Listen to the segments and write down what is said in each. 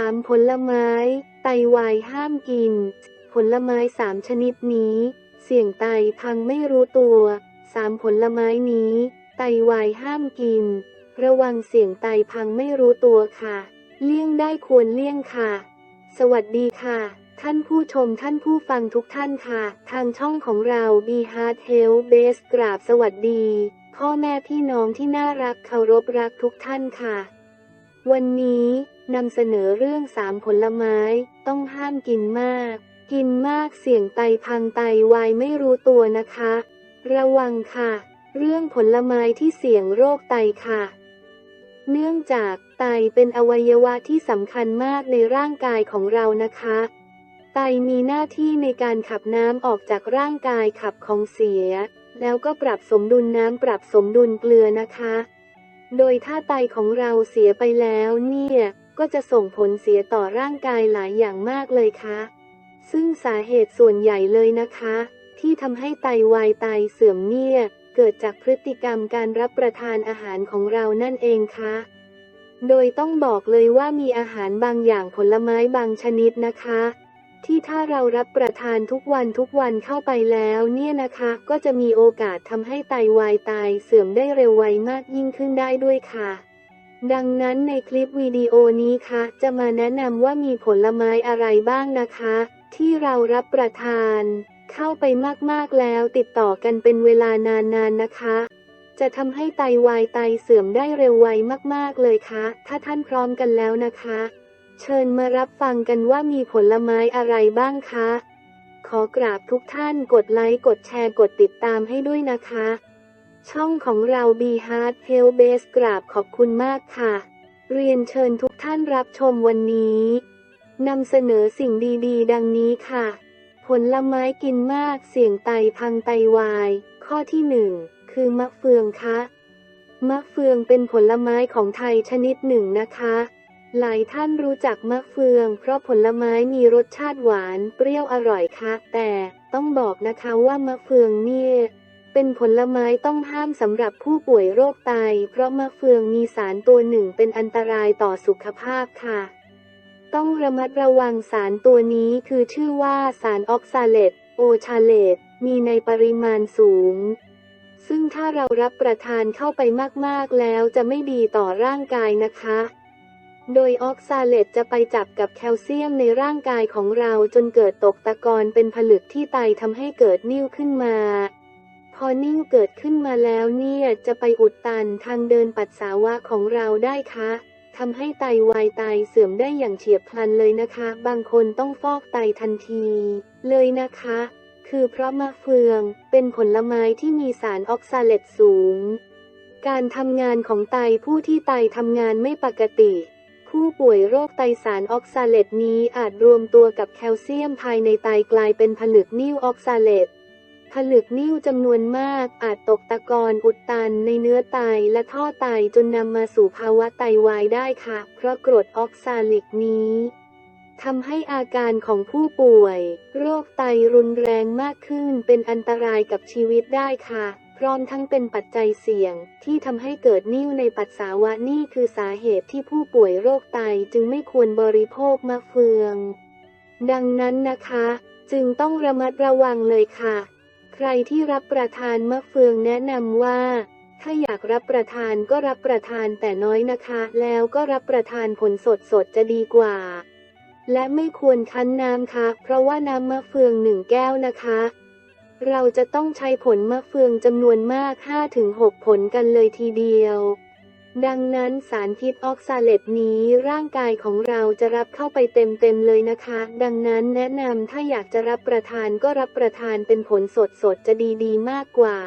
3. ผลไม้ ไตวายห้ามกิน ผลไม้สามชนิดนี้ เสี่ยงไตพังไม่รู้ตัว 3. ผลไม้นี้ ไตวายห้ามกิน ระวังเสี่ยงไตพังไม่รู้ตัวค่ะ เลี่ยงได้ควรเลี่ยงค่ะ สวัสดีค่ะ ท่านผู้ชมท่านผู้ฟังทุกท่านค่ะ ทางช่องของเรา b Heart Health Base กราบสวัสดี พ่อแม่พี่น้องที่น่ารักเคารพรักทุกท่านค่ะ วันนี้นำเสนอเรื่องสามผลไม้ต้องห้ามกินมาก กินมากเสี่ยงไตพังไตวายไม่รู้ตัวนะคะ ระวังค่ะ เรื่องผลไม้ที่เสี่ยงโรคไตค่ะ เนื่องจากไตเป็นอวัยวะที่สำคัญมากในร่างกายของเรานะคะ ไตมีหน้าที่ในการขับน้ำออกจากร่างกายขับของเสีย แล้วก็ปรับสมดุลน้ำปรับสมดุลเกลือนะคะ โดยถ้าไตของเราเสียไปแล้วเนี่ย ก็จะส่งผลเสียต่อร่างกายหลายอย่างมากเลยค่ะ ซึ่งสาเหตุส่วนใหญ่เลยนะคะ ที่ทำให้ไตวายไตเสื่อมเนี่ย เกิดจากพฤติกรรมการรับประทานอาหารของเรานั่นเองค่ะ โดยต้องบอกเลยว่ามีอาหารบางอย่างผลไม้บางชนิดนะคะ ที่ถ้าเรารับประทานทุกวันทุกวันเข้าไปแล้วเนี่ยนะคะ ก็จะมีโอกาสทำให้ไตวายตายเสื่อมได้เร็วไวมากยิ่งขึ้นได้ด้วยค่ะ ดังนั้นในคลิปวิดีโอนี้ค่ะ จะมาแนะนำว่ามีผลไม้อะไรบ้างนะคะ ที่เรารับประทาน เข้าไปมากๆแล้วติดต่อกันเป็นเวลานานๆนะคะ จะทำให้ไตวายไตเสื่อมได้เร็วไวมากๆเลยค่ะ ถ้าท่านพร้อมกันแล้วนะคะ เชิญมารับฟังกันว่ามีผลไม้อะไรบ้างคะ ขอกราบทุกท่านกดไลค์ กดแชร์ กดติดตามให้ด้วยนะคะ ช่องของเรา b Heart Health Base กราบขอบคุณมากค่ะ เรียนเชิญทุกท่านรับชมวันนี้นำเสนอสิ่งดีๆ ดังนี้ค่ะ ผลไม้กินมากเสี่ยงไตพังไตวาย ข้อที่หนึ่งคือมะเฟืองคะ มะเฟืองเป็นผลไม้ของไทยชนิดหนึ่งนะคะ หลายท่านรู้จักมะเฟือง เพราะผลไม้มีรสชาติหวานเปรี้ยวอร่อยค่ะ แต่ต้องบอกนะคะว่ามะเฟืองเนี่ยเป็นผลไม้ต้องห้ามสำหรับผู้ป่วยโรคไต เพราะมะเฟืองมีสารตัวหนึ่งเป็นอันตรายต่อสุขภาพค่ะ ต้องระมัดระวังสารตัวนี้คือชื่อว่าสารออกซาเลตโอชาเลตมีในปริมาณสูง ซึ่งถ้าเรารับประทานเข้าไปมากๆแล้วจะไม่ดีต่อร่างกายนะคะ โดยออกซาเลตจะไปจับกับแคลเซียมในร่างกายของเราจนเกิดตกตะกอนเป็นผลึกที่ไตทำให้เกิดนิ่วขึ้นมา พอนิ่วเกิดขึ้นมาแล้วเนี่ยจะไปอุดตันทางเดินปัสสาวะของเราได้คะทำให้ไตวายไตเสื่อมได้อย่างเฉียบพลันเลยนะคะ บางคนต้องฟอกไตทันที เลยนะคะ คือเพราะมะเฟืองเป็นผลไม้ที่มีสารออกซาเลตสูง การทำงานของไตผู้ที่ไตทำงานไม่ปกติ ผู้ป่วยโรคไตสารออกซาเลตนี้อาจรวมตัวกับแคลเซียมภายในไตกลายเป็นผลึกนิ่วออกซาเลตผลึกนิ่วจำนวนมากอาจตกตะกอนอุดตันในเนื้อไตและท่อไตจนนำมาสู่ภาวะไตวายได้ค่ะ เพราะกรดออกซาลิกนี้ทำให้อาการของผู้ป่วย โรคไตรุนแรงมากขึ้นเป็นอันตรายกับชีวิตได้ค่ะ ร้อมทั้งเป็นปัจจัยเสี่ยง ที่ทำให้เกิดนิ่วในปัสสาวะนี่คือสาเหตุที่ผู้ป่วยโรคไตจึงไม่ควรบริโภคมะเฟือง ดังนั้นนะคะ จึงต้องระมัดระวังเลยค่ะ ใครที่รับประทานมะเฟืองแนะนำว่า ถ้าอยากรับประทานก็รับประทานแต่น้อยนะคะ แล้วก็รับประทานผลสดสดจะดีกว่า และไม่ควรคั้นน้ำค่ะ เพราะว่าน้ำมะเฟืองหนึ่งแก้วนะคะ เราจะต้องใช้ผลมะเฟืองจำนวนมาก 5-6 ผลกันเลยทีเดียว ดังนั้นสารพิษออกซาเลตนี้ร่างกายของเราจะรับเข้าไปเต็มๆเลยนะคะ ดังนั้นแนะนำถ้าอยากจะรับประทานก็รับประทานเป็นผลสดๆจะดีๆมากกว่า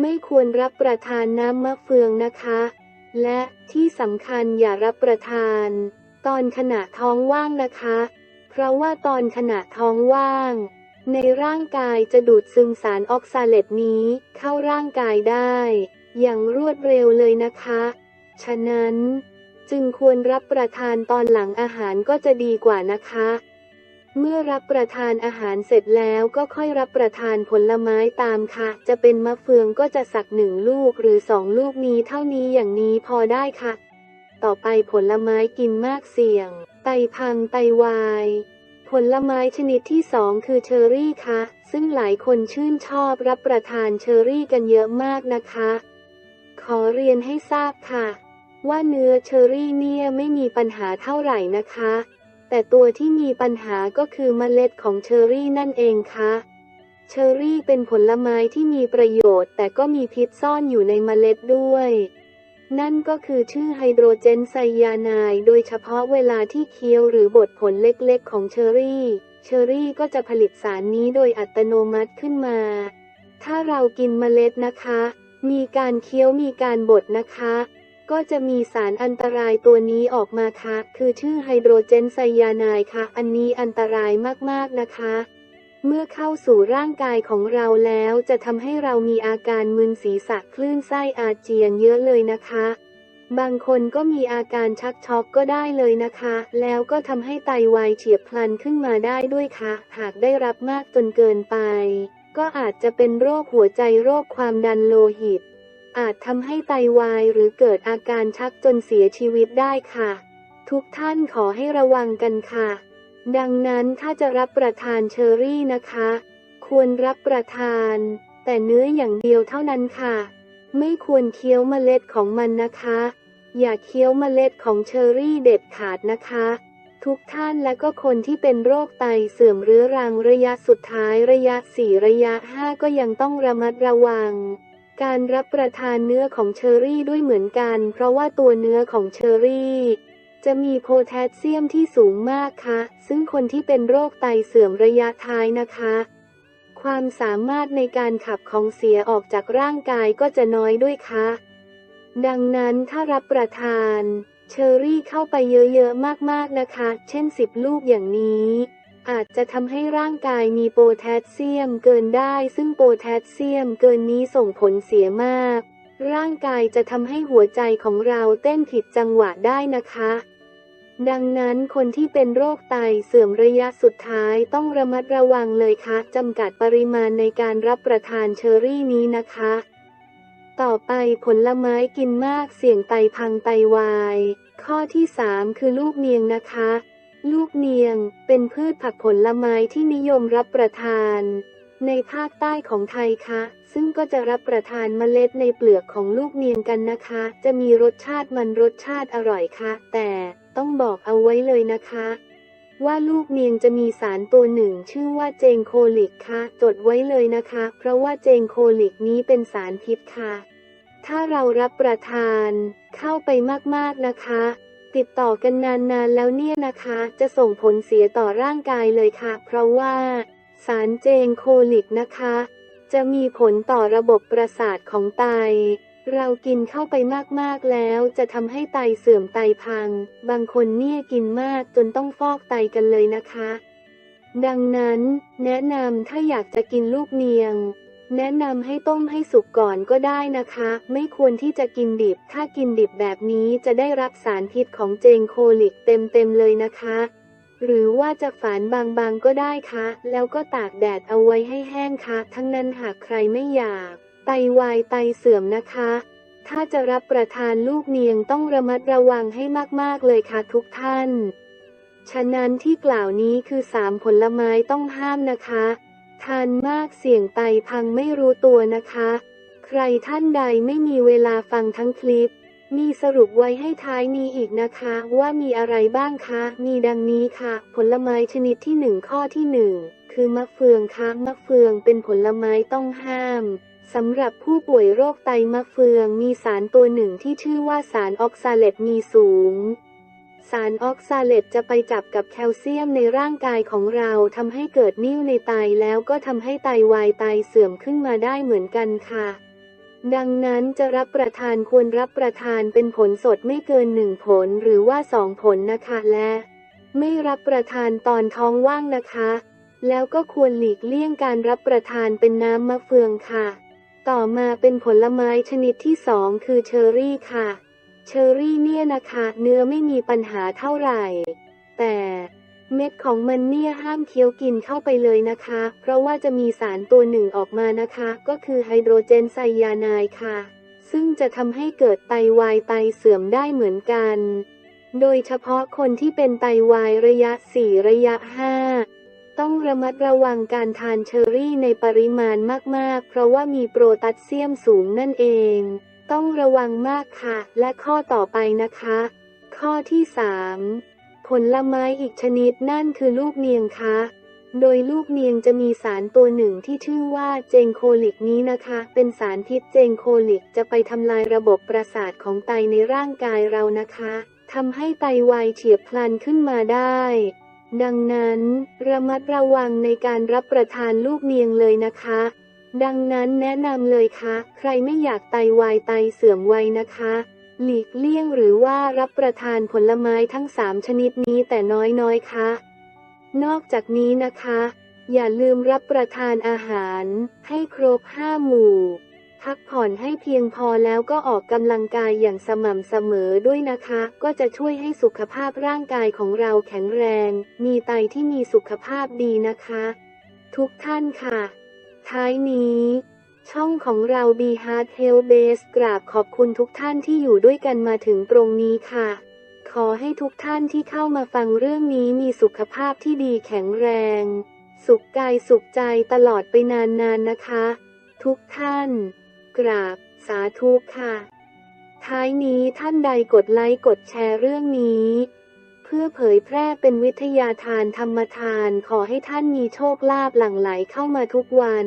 ไม่ควรรับประทานน้ำมะเฟืองนะคะ และที่สำคัญอย่ารับประทาน ตอนขณะท้องว่างนะคะ เพราะว่าตอนขณะท้องว่าง ในร่างกายจะดูดซึมสารออกซาเลตนี้เข้าร่างกายได้ อย่างรวดเร็วเลยนะคะ ฉะนั้น จึงควรรับประทานตอนหลังอาหารก็จะดีกว่านะคะ เมื่อรับประทานอาหารเสร็จแล้วก็ค่อยรับประทานผลไม้ตามค่ะ จะเป็นมะเฟืองก็จะสักหนึ่งลูกหรือสองลูกนี้เท่านี้อย่างนี้พอได้ค่ะ ต่อไปผลไม้กินมากเสี่ยง ไตไตพังไตวาย ผลไม้ชนิดที่สองคือเชอร์รี่ค่ะซึ่งหลายคนชื่นชอบรับประทานเชอร์รี่กันเยอะมากนะคะ ขอเรียนให้ทราบค่ะ ว่าเนื้อเชอร์รี่เนี่ยไม่มีปัญหาเท่าไหร่นะคะ แต่ตัวที่มีปัญหาก็คือเมล็ดของเชอร์รี่นั่นเองค่ะเชอร์รี่เป็นผลไม้ที่มีประโยชน์ แต่ก็มีพิษซ่อนอยู่ในเมล็ดด้วย นั่นก็คือชื่อไฮโดรเจนไซยาไนด์โดยเฉพาะเวลาที่เคี้ยวหรือบดผลเล็กๆ ของเชอร์รี่ เชอร์รี่ก็จะผลิตสารนี้โดยอัตโนมัติขึ้นมา ถ้าเรากินเมล็ดนะคะ มีการเคี้ยวมีการบดนะคะ ก็จะมีสารอันตรายตัวนี้ออกมาค่ะ คือชื่อไฮโดรเจนไซยาไนด์ค่ะ อันนี้อันตรายมากๆนะคะ เมื่อเข้าสู่ร่างกายของเราแล้วจะทำให้เรามีอาการมึนศีรษะคลื่นไส้อาเจียนเยอะเลยนะคะ บางคนก็มีอาการชักช็อกก็ได้เลยนะคะ แล้วก็ทำให้ไตวายเฉียบพลันขึ้นมาได้ด้วยค่ะ หากได้รับมากจนเกินไป ก็อาจจะเป็นโรคหัวใจโรคความดันโลหิต อาจทำให้ไตวายหรือเกิดอาการชักจนเสียชีวิตได้ค่ะ ทุกท่านขอให้ระวังกันค่ะ ดังนั้นถ้าจะรับประทานเชอร์รี่นะคะ ควรรับประทาน แต่เนื้ออย่างเดียวเท่านั้นค่ะ ไม่ควรเคี้ยวเมล็ดของมันนะคะ อย่าเคี้ยวเมล็ดของเชอร์รี่เด็ดขาดนะคะ ทุกท่านและก็คนที่เป็นโรคไตเสื่อมเรื้อรังระยะสุดท้ายระยะ 4 ระยะ 5 ก็ยังต้องระมัดระวัง การรับประทานเนื้อของเชอร์รี่ด้วยเหมือนกัน เพราะว่าตัวเนื้อของเชอร์รี่ จะมีโพแทสเซียมที่สูงมากค่ะ ซึ่งคนที่เป็นโรคไตเสื่อมระยะท้ายนะคะ ความสามารถในการขับของเสียออกจากร่างกายก็จะน้อยด้วยค่ะ ดังนั้นถ้ารับประทาน เชอร์รี่เข้าไปเยอะๆมากๆนะคะ เช่น10ลูกอย่างนี้ อาจจะทำให้ร่างกายมีโพแทสเซียมเกินได้ ซึ่งโพแทสเซียมเกินนี้ส่งผลเสียมาก ร่างกายจะทำให้หัวใจของเราเต้นผิดจังหวะได้นะคะ ดังนั้นคนที่เป็นโรคไตเสื่อมระยะสุดท้ายต้องระมัดระวังเลยค่ะจำกัดปริมาณในการรับประทานเชอร์รี่นี้นะคะ ต่อไปผลไม้กินมากเสี่ยงไตพังไตวาย ข้อที่ 3 คือลูกเนียงนะคะ ลูกเนียงเป็นพืชผักผลไม้ที่นิยมรับประทาน ในภาคใต้ของไทยค่ะซึ่งก็จะรับประทานเมล็ดในเปลือกของลูกเนียงกันนะคะ จะมีรสชาติมันรสชาติอร่อยค่ะ แต่ต้องบอกเอาไว้เลยนะคะ ว่าลูกเนียงจะมีสารตัวหนึ่งชื่อว่าเจงโคลิกค่ะ จดไว้เลยนะคะ เพราะว่าเจงโคลิกนี้เป็นสารพิษค่ะ ถ้าเรารับประทานเข้าไปมากๆนะคะติดต่อกันนานๆแล้วเนี่ยนะคะ จะส่งผลเสียต่อร่างกายเลยค่ะ เพราะว่า สารเจงโคลิกนะคะ จะมีผลต่อระบบประสาทของไต เรากินเข้าไปมากๆแล้วจะทำให้ไตเสื่อมไตพัง บางคนเนี่ยกินมากจนต้องฟอกไตกันเลยนะคะ ดังนั้นแนะนำถ้าอยากจะกินลูกเนียง แนะนำให้ต้มให้สุกก่อนก็ได้นะคะ ไม่ควรที่จะกินดิบ ถ้ากินดิบแบบนี้จะได้รับสารพิษของเจงโคลิกเต็มๆเลยนะคะ หรือว่าจะฝานบางๆก็ได้คะ แล้วก็ตากแดดเอาไว้ให้แห้งคะ ทั้งนั้นหากใครไม่อยาก ไตวายไตเสื่อมนะคะ ถ้าจะรับประทานลูกเนียงต้องระมัดระวังให้มากๆเลยค่ะทุกท่าน ฉะนั้นที่กล่าวนี้คือสามผลไม้ต้องห้ามนะคะ ทานมากเสี่ยงไตพังไม่รู้ตัวนะคะ ใครท่านใดไม่มีเวลาฟังทั้งคลิป มีสรุปไว้ให้ท้ายนี้อีกนะคะ ว่ามีอะไรบ้างคะ มีดังนี้ค่ะ ผลไม้ชนิดที่หนึ่งข้อที่หนึ่งคือมะเฟืองค่ะมะเฟืองเป็นผลไม้ต้องห้ามสำหรับผู้ป่วยโรคไตมะเฟืองมีสารตัวหนึ่งที่ชื่อว่าสารออกซาเลตมีสูง สารออกซาเลตจะไปจับกับแคลเซียมในร่างกายของเราทำให้เกิดนิ่วในไตแล้วก็ทำให้ไตวายไตเสื่อมขึ้นมาได้เหมือนกันค่ะ ดังนั้นจะรับประทานควรรับประทานเป็นผลสดไม่เกินหนึ่งผลหรือว่าสองผลนะคะและ ไม่รับประทานตอนท้องว่างนะคะ แล้วก็ควรหลีกเลี่ยงการรับประทานเป็นน้ำมะเฟืองค่ะ ต่อมาเป็นผลไม้ชนิดที่สองคือเชอร์รี่ค่ะ เชอร์รี่เนี่ยนะคะ เนื้อไม่มีปัญหาเท่าไหร่ แต่ เม็ดของมันเนี่ยห้ามเคี้ยวกินเข้าไปเลยนะคะ เพราะว่าจะมีสารตัวหนึ่งออกมานะคะ ก็คือไฮโดรเจนไซยาไนด์ค่ะ ซึ่งจะทำให้เกิดไตวายไตเสื่อมได้เหมือนกัน โดยเฉพาะคนที่เป็นไตวายระยะ 4 ระยะ 5 ต้องระมัดระวังการทานเชอร์รี่ในปริมาณมากๆ เพราะว่ามีโปรตัสเซียมสูงนั่นเอง ต้องระวังมากค่ะ และข้อต่อไปนะคะ ข้อที่ 3 ผลไม้อีกชนิดนั่นคือลูกเนียงคะ โดยลูกเนียงจะมีสารตัวหนึ่งที่ชื่อว่าเจงโคลิกนี้นะคะ เป็นสารพิษเจงโคลิกจะไปทำลายระบบประสาทของไตในร่างกายเรานะคะทำให้ไตวายเฉียบพลันขึ้นมาได้ ดังนั้นระมัดระวังในการรับประทานลูกเนียงเลยนะคะ ดังนั้นแนะนำเลยค่ะ ใครไม่อยากไตวายไตเสื่อมไวนะคะ หลีกเลี่ยงหรือว่ารับประทานผลไม้ทั้งสามชนิดนี้แต่น้อยๆค่ะ นอกจากนี้นะคะ อย่าลืมรับประทานอาหาร ให้ครบห้าหมู่ พักผ่อนให้เพียงพอแล้วก็ออกกำลังกายอย่างสม่ำเสมอด้วยนะคะ ก็จะช่วยให้สุขภาพร่างกายของเราแข็งแรง มีไตที่มีสุขภาพดีนะคะ ทุกท่านค่ะ ท้ายนี้ ช่องของเรา Be Heart Health Base กราบขอบคุณทุกท่านที่อยู่ด้วยกันมาถึงตรงนี้ค่ะ ขอให้ทุกท่านที่เข้ามาฟังเรื่องนี้มีสุขภาพที่ดีแข็งแรง สุขกายสุขใจตลอดไปนานๆนนะคะ ทุกท่าน กราบ สาธุค่ะ ท้ายนี้ท่านใดกดไลค์กดแชร์เรื่องนี้ เพื่อเผยแพร่เป็นวิทยาทานธรรมทานขอให้ท่านมีโชคลาภหลั่งไหลเข้ามาทุกวัน